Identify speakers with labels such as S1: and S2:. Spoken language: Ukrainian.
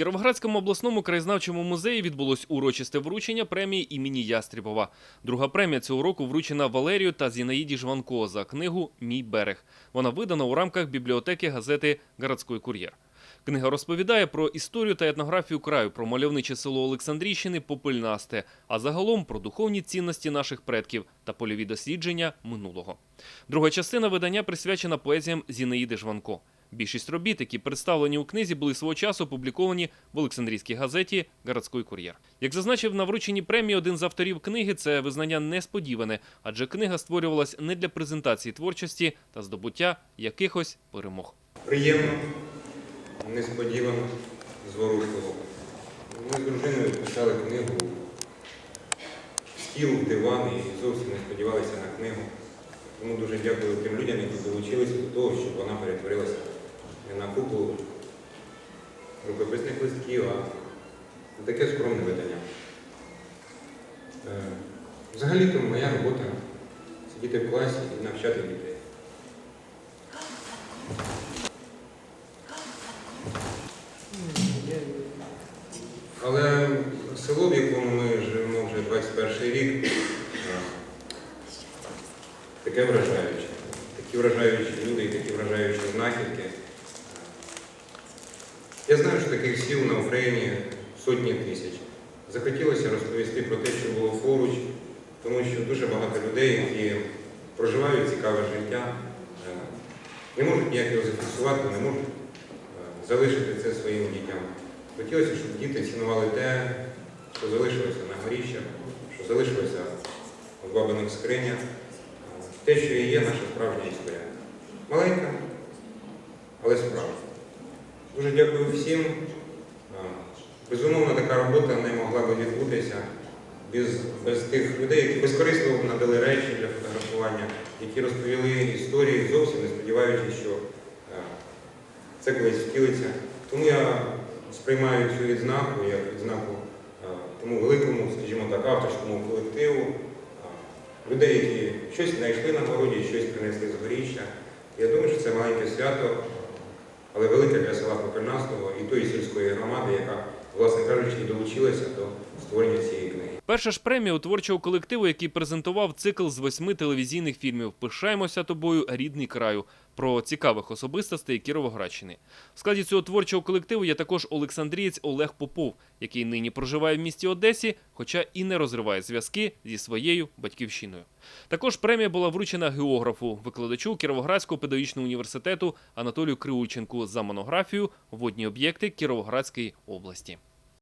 S1: Кіровоградському обласному краєзнавчому музеї відбулось урочисте вручення премії імені Ястрібова. Друга премія цього року вручена Валерію та Зінаїді Жванко за книгу Мій берег. Вона видана у рамках бібліотеки газети Городський кур'єр. Книга розповідає про історію та етнографію краю, про мальовниче село Олександрійщини Попельнасте, а загалом про духовні цінності наших предків та польові дослідження минулого. Друга частина видання присвячена поезіям Зінаїди Жванко. Більшість робіт, які представлені у книзі, були свого часу опубліковані в Олександрійській газеті Городський кур'єр. Як зазначив на врученні премії один з авторів книги, це визнання несподіване, адже книга створювалась не для презентації творчості та здобуття якихось перемог.
S2: Приємно, несподівано, зворушливо. Ми з дружиною писали книгу стіл, диван і зовсім не сподівалися на книгу. Тому дуже дякую тим людям, які долучилися до того, щоб вона перетворилася рукописних листків, а таке скромне видання. Е, Взагалі-то моя робота сидіти в класі і навчати дітей. Але село, в якому ми живемо вже 21 рік, таке вражаюче. Такі вражаючі люди і такі вражаючі знахідки. Я знаю, що таких сіл на Україні сотні тисяч. Захотілося розповісти про те, що було поруч, тому що дуже багато людей, які проживають цікаве життя, е, не можуть ніяк його зафіксувати, не можуть е, залишити це своїм дітям. Хотілося, щоб діти цінували те, що залишилося на горіщах, що залишилося в бабиних скринях, те, що і є наша справжня історія. Маленька, але справжня. Дуже дякую всім. Безумовно, така робота не могла би відбутися без, без тих людей, які безкорисно надали речі для фотографування, які розповіли історії, зовсім не сподіваючись, що це колись втілиться. Тому я сприймаю цю відзнаку як відзнаку тому великому, скажімо так, авторському колективу, людей, які щось знайшли на городі, щось принесли з горіща. Я думаю, що це маленьке свято, для і тої сільської громади, яка, власне кажучи, долучилася до створення цієї.
S1: Перша ж премія у творчого колективу, який презентував цикл з восьми телевізійних фільмів Пишаємося тобою, рідний краю про цікавих особистостей Кіровоградщини. В складі цього творчого колективу є також Олександрієць Олег Попов, який нині проживає в місті Одесі, хоча і не розриває зв'язки зі своєю батьківщиною. Також премія була вручена географу, викладачу Кіровоградського педагогічного університету Анатолію Криученку за монографію Водні об'єкти Кіровоградської області.